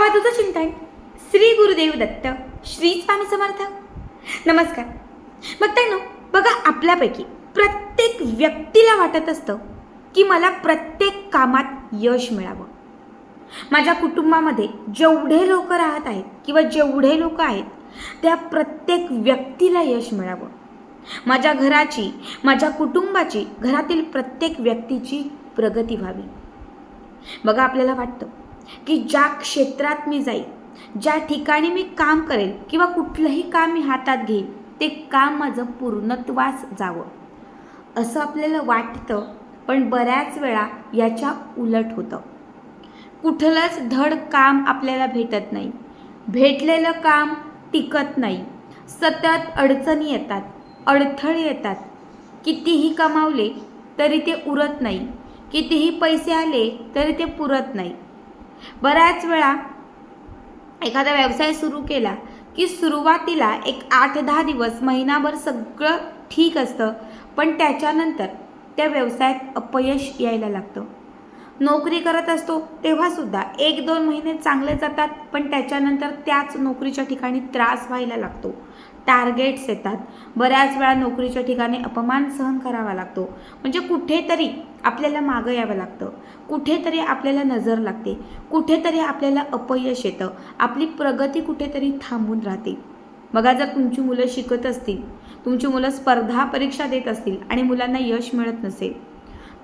आवाजाचं चिंतन श्री गुरुदेव दत्त श्री स्वामी समर्थ. नमस्कार. बघताय ना बघा आपल्यापैकी प्रत्येक व्यक्तीला वाटत असतं की मला प्रत्येक कामात यश मिळावं. माझ्या कुटुंबामध्ये जेवढे लोक राहत आहेत किंवा जेवढे लोक आहेत त्या प्रत्येक व्यक्तीला यश मिळावं. माझ्या घराची माझ्या कुटुंबाची घरातील प्रत्येक व्यक्तीची प्रगती व्हावी. बघा आपल्याला वाटतं की ज्या क्षेत्रात मी जाईल ज्या ठिकाणी मी काम करेल किंवा कुठलंही काम मी हातात घेईल ते काम माझं पूर्णत्वास जावं. असं आपल्याला वाटतं पण बऱ्याच वेळा याच्या उलट होतं. कुठलंच धड काम आपल्याला भेटत नाही. भेटलेलं काम टिकत नाही. सतत अडचणी येतात अडथळे येतात. कितीही कमावले तरी ते उरत नाही. कितीही पैसे आले तरी ते पुरत नाही. बऱ्याच वेळा एखादा व्यवसाय सुरू केला की सुरुवातीला एक आठ दहा दिवस महिनाभर सगळं ठीक असतं पण त्याच्यानंतर त्या व्यवसायात अपयश यायला लागतं. नोकरी करत असतो तेव्हासुद्धा एक दोन महिने चांगले जातात पण त्याच्यानंतर त्याच नोकरीच्या ठिकाणी त्रास व्हायला लागतो. टार्गेट्स येतात. बऱ्याच वेळा नोकरीच्या ठिकाणी अपमान सहन करावा लागतो. म्हणजे कुठेतरी आपल्याला मागं यावं लागतं. कुठेतरी आपल्याला नजर लागते. कुठेतरी आपल्याला अपयश येतं. आपली प्रगती कुठेतरी थांबून राहते. बघा जर तुमची मुलं शिकत असतील तुमची मुलं स्पर्धा परीक्षा देत असतील आणि मुलांना यश मिळत नसेल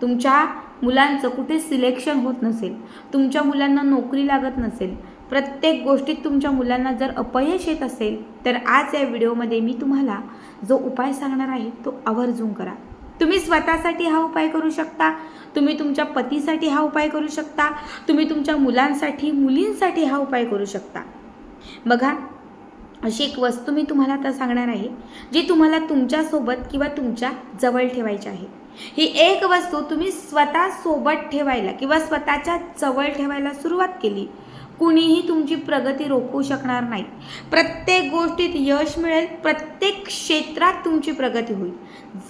तुमच्या मुलांचं कुठे सिलेक्शन होत नसेल तुमच्या मुलांना नोकरी लागत नसेल प्रत्येक गोष्टीत तुमच्या मुलांना जर अपयश येत असेल तर आज या व्हिडिओमध्ये मी तुम्हाला जो उपाय सांगणार आहे तो आवर्जून करा. तुम्ही स्वतःसाठी हा उपाय करू शकता. तुम्ही तुमच्या पतीसाठी हा उपाय करू शकता. तुम्ही तुमच्या मुलांसाठी मुलींसाठी हा उपाय करू शकता. बघा अशी एक वस्तू मी तुम्हाला आता सांगणार आहे जी तुम्हाला तुमच्यासोबत किंवा तुमच्या जवळ ठेवायची आहे. ही एक वस्तू तुम्ही स्वतः सोबत ठेवायला किंवा स्वतःच्या जवळ ठेवायला सुरुवात केली कुणीही तुमची प्रगती रोखू शकणार नाही. प्रत्येक गोष्टीत यश मिळेल प्रत्येक क्षेत्रात तुमची प्रगती होईल.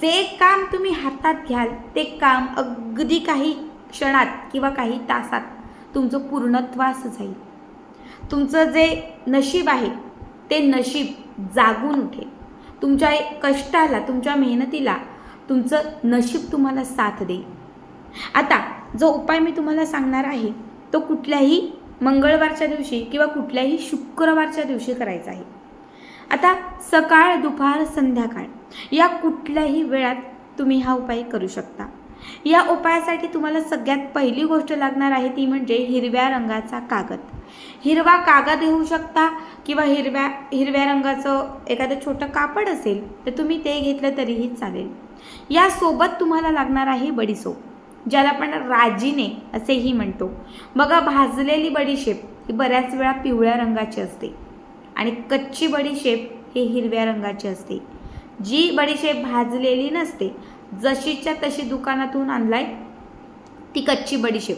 जे काम तुम्ही हातात घ्याल ते काम अगदी काही क्षणात किंवा काही तासात तुमचं पूर्णत्वास जाईल. तुमचं जे नशीब आहे ते नशीब जागून उठेल. तुमच्या कष्टाला तुमच्या मेहनतीला तुमचं नशीब तुम्हाला साथ देईल. आता जो उपाय मी तुम्हाला सांगणार आहे तो कुठल्याही मंगळवारच्या दिवशी किंवा कुठल्याही शुक्रवारच्या दिवशी करायचा आहे. आता सकाळ दुपार संध्याकाळ या कुठल्याही वेळात तुम्ही हा उपाय करू शकता. या उपायासाठी तुम्हाला सगळ्यात पहिली गोष्ट लागणार आहे ती म्हणजे हिरव्या रंगाचा कागद. हिरवा कागद घेऊ शकता किंवा हिरव्या हिरव्या रंगाचं एखादं छोटं कापड असेल तर तुम्ही ते घेतलं तरीही चालेल. यासोबत तुम्हाला लागणार आहे बडीसोप. ज्याला आपण राजीने असेही म्हणतो. बघा भाजलेली बडीशेप ही बऱ्याच वेळा पिवळ्या रंगाची असते आणि कच्ची बडीशेप ही हिरव्या रंगाची असते. जी बडीशेप भाजलेली नसते जशीच्या तशी दुकानातून आणलाय ती कच्ची बडीशेप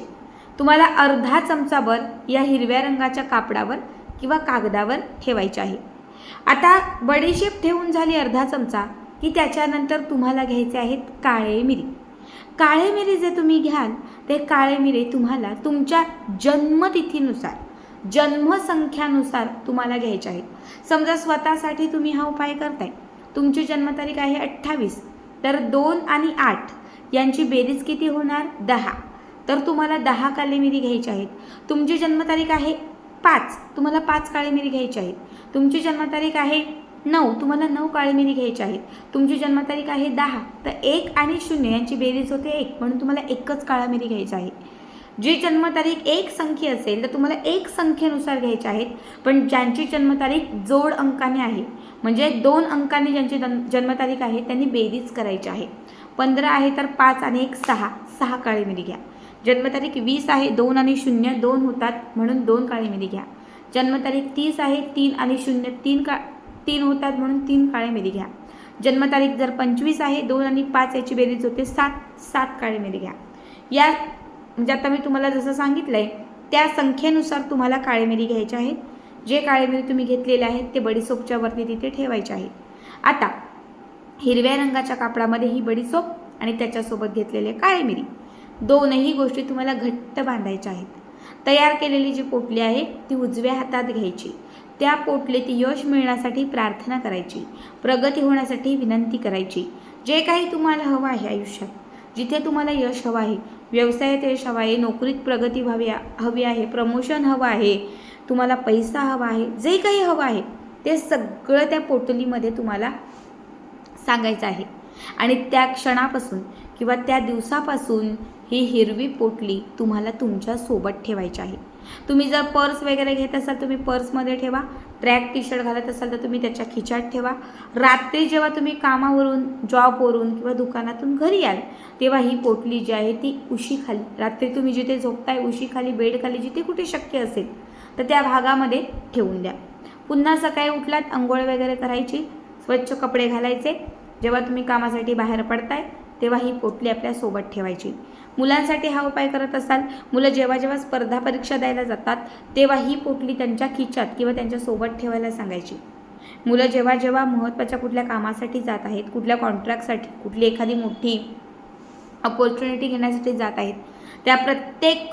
तुम्हाला अर्धा चमचाभर या हिरव्या रंगाच्या कापडावर किंवा कागदावर ठेवायची आहे. आता बडीशेप ठेवून झाली अर्धा चमचा की त्याच्यानंतर तुम्हाला घ्यायचे आहेत काळे मिरी. काळे मिरी जे तुम्ही घ्याल ते काळे मिरी तुम्हाला तुमच्या जन्मतिथीनुसार जन्मसंख्यानुसार तुम्हाला घ्यायचे आहेत. समजा स्वतःसाठी तुम्ही हा उपाय करताय. तुमची जन्मतारीख आहे अठ्ठावीस तर दोन आणि आठ यांची बेरीज किती होणार? दहा. तर तुम्हाला दहा काळे मिरी घ्यायची आहेत. तुमची जन्मतारीख आहे पाच तुम्हाला पाच काळे मिरी घ्यायची आहेत. तुमची जन्मतारीख आहे नऊ तुम्हाला नऊ काळी मिरी घ्यायची आहेत. तुमची जन्मतारीख आहे दहा तर एक आणि शून्य यांची बेरीज होते एक म्हणून तुम्हाला एकच काळा मिरी घ्यायची आहे. जी जन्मतारीख एक संख्या असेल तर तुम्हाला एक संख्येनुसार घ्यायचे आहेत पण ज्यांची जन्मतारीख जोड अंकाने आहे म्हणजे दोन अंकाने ज्यांची जन्मतारीख आहे त्यांनी बेरीज करायची आहे. पंधरा आहे तर पाच आणि एक सहा सहा काळी मिरी घ्या. जन्मतारीख वीस आहे दोन आणि शून्य दोन होतात म्हणून दोन काळी मिरी घ्या. जन्मतारीख तीस आहे तीन आणि शून्य तीन का तीन होतात म्हणून तीन काळे मिरी घ्या. जन्मतारीख जर पंचवीस आहे दोन आणि पाच याची बेरीज होते सात सात काळे मिरी घ्या. या म्हणजे आता मी तुम्हाला जसं सांगितलं आहे त्या संख्येनुसार तुम्हाला काळे मिरी घ्यायचे आहेत जे काळे मिरी तुम्ही घेतलेले आहेत ते बडीसोपच्या वरती तिथे ठेवायचे आहेत आता हिरव्या रंगाच्या कापडामध्ये ही बडीसोप आणि त्याच्यासोबत घेतलेले काळे मिरी दोनही गोष्टी तुम्हाला घट्ट बांधायच्या आहेत. तयार केलेली जी पोटली आहे ती उजव्या हातात घ्यायची. त्या पोटलेत यश मिळण्यासाठी प्रार्थना करायची. प्रगती होण्यासाठी विनंती करायची. जे काही तुम्हाला हवं आहे आयुष्यात जिथे तुम्हाला यश हवं आहे व्यवसायात यश हवं आहे नोकरीत प्रगती व्हावी हवी आहे प्रमोशन हवं आहे तुम्हाला पैसा हवा आहे जे काही हवं आहे ते सगळं त्या पोटलीमध्ये तुम्हाला सांगायचं आहे. आणि त्या क्षणापासून किंवा त्या दिवसापासून ही हिरवी पोटली तुम्हाला तुमच्यासोबत ठेवायची आहे. तुम्ही जर पर्स वगैरे घेत असाल तुम्ही पर्समध्ये ठेवा. ट्रॅक टी शर्ट घालत असाल तर तुम्ही त्याच्या खिचात ठेवा. रात्री जेव्हा तुम्ही कामावरून जॉबवरून किंवा दुकानातून घरी याल तेव्हा ही पोटली जी आहे ती उशीखाली रात्री तुम्ही जिथे झोपताय उशीखाली बेडखाली जिथे कुठे शक्य असेल तर त्या भागामध्ये ठेवून द्या. पुन्हा सकाळी उठलात आंघोळ वगैरे करायची स्वच्छ कपडे घालायचे. जेव्हा तुम्ही कामासाठी बाहेर पडताय तेव्हा ही पोटली आपल्यासोबत ठेवायची. मुलांसाठी हा उपाय करत असाल मुलं जेव्हा जेव्हा स्पर्धा परीक्षा द्यायला जातात तेव्हा ही पोटली त्यांच्या खिच्यात किंवा त्यांच्यासोबत ठेवायला सांगायची. मुलं जेव्हा जेव्हा महत्त्वाच्या कुठल्या कामासाठी जात आहेत कुठल्या कॉन्ट्रॅक्टसाठी कुठली एखादी मोठी अपॉर्च्युनिटी घेण्यासाठी जात आहेत त्या प्रत्येक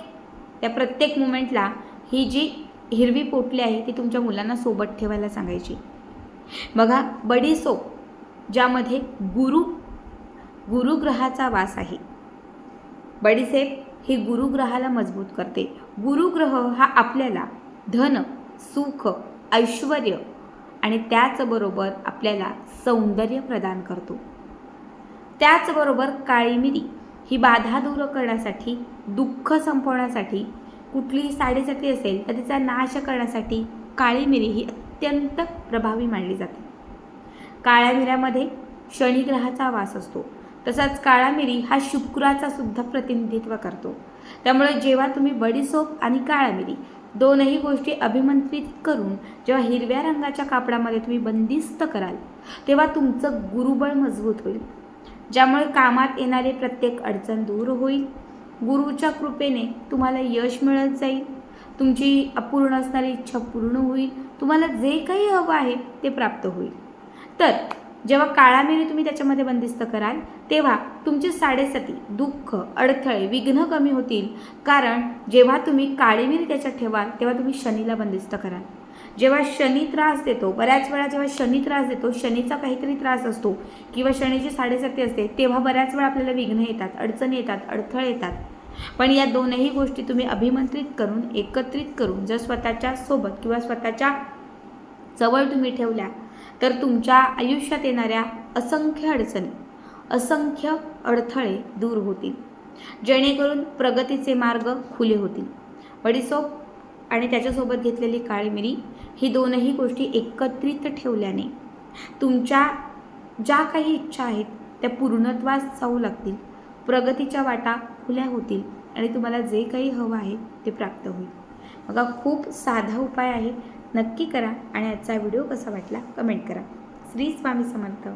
त्या प्रत्येक मुमेंटला ही जी हिरवी पोटली आहे ती तुमच्या मुलांना सोबत ठेवायला सांगायची. बघा बडी सोप ज्यामध्ये गुरु गुरुग्रहाचा वास आहे. बडीसेप हे गुरुग्रहाला मजबूत करते. गुरुग्रह हा आपल्याला धन सुख ऐश्वर आणि त्याचबरोबर आपल्याला सौंदर्य प्रदान करतो. त्याचबरोबर काळी मिरी ही बाधा दूर करण्यासाठी दुःख संपवण्यासाठी कुठलीही साडेसाठी असेल तर तिचा नाश करण्यासाठी काळी मिरी ही अत्यंत प्रभावी मानली जाते. काळ्या मिऱ्यामध्ये शनिग्रहाचा वास असतो. तसाच काळा मिरी हा शुक्राचा सुद्धा प्रतिनिधित्व करतो. त्यामुळे जेव्हा तुम्ही बडीसोप आणि काळा मिरी दोनही गोष्टी अभिमंत्रित करून जेव्हा हिरव्या रंगाच्या कापडामध्ये तुम्ही बंदिस्त कराल तेव्हा तुमचं गुरुबळ मजबूत होईल. ज्यामुळे कामात येणारे प्रत्येक अडचण दूर होईल. गुरुच्या कृपेने तुम्हाला यश मिळत जाईल. तुमची अपूर्ण असणारी इच्छा पूर्ण होईल. तुम्हाला जे काही हवं आहे ते प्राप्त होईल. तर जेव्हा काळा मिरी तुम्ही त्याच्यामध्ये बंदिस्त कराल तेव्हा तुमची साडेसाती दुःख अडथळे विघ्न कमी होतील. कारण जेव्हा तुम्ही काळी मिरी त्याच्यात ठेवाल तेव्हा तुम्ही शनीला बंदिस्त कराल. जेव्हा शनी त्रास देतो बऱ्याच वेळा जेव्हा शनी त्रास देतो शनीचा काहीतरी त्रास असतो किंवा शनीची साडेसाती असते तेव्हा बऱ्याच वेळा आपल्याला विघ्न येतात अडचणी येतात अडथळे येतात. पण या दोनही गोष्टी तुम्ही अभिमंत्रित करून एकत्रित करून जर स्वतःच्या सोबत किंवा स्वतःच्या जवळ तुम्ही ठेवल्या तर तुमच्या आयुष्यात येणाऱ्या असंख्य अडचणी असंख्य अडथळे दूर होतील. जेणेकरून प्रगतीचे मार्ग खुले होतील. बडीसोप आणि त्याच्यासोबत घेतलेली काळी मिरी ही दोनही गोष्टी एकत्रित ठेवल्याने तुमच्या ज्या काही इच्छा आहेत त्या पूर्णत्वास जाऊ लागतील. प्रगतीच्या वाटा खुल्या होतील आणि तुम्हाला जे काही हवं आहे ते प्राप्त होईल. बघा खूप साधा उपाय आहे. नक्की करा आणि आजचा व्हिडिओ कसा वाटला कमेंट करा. श्री स्वामी समर्थ.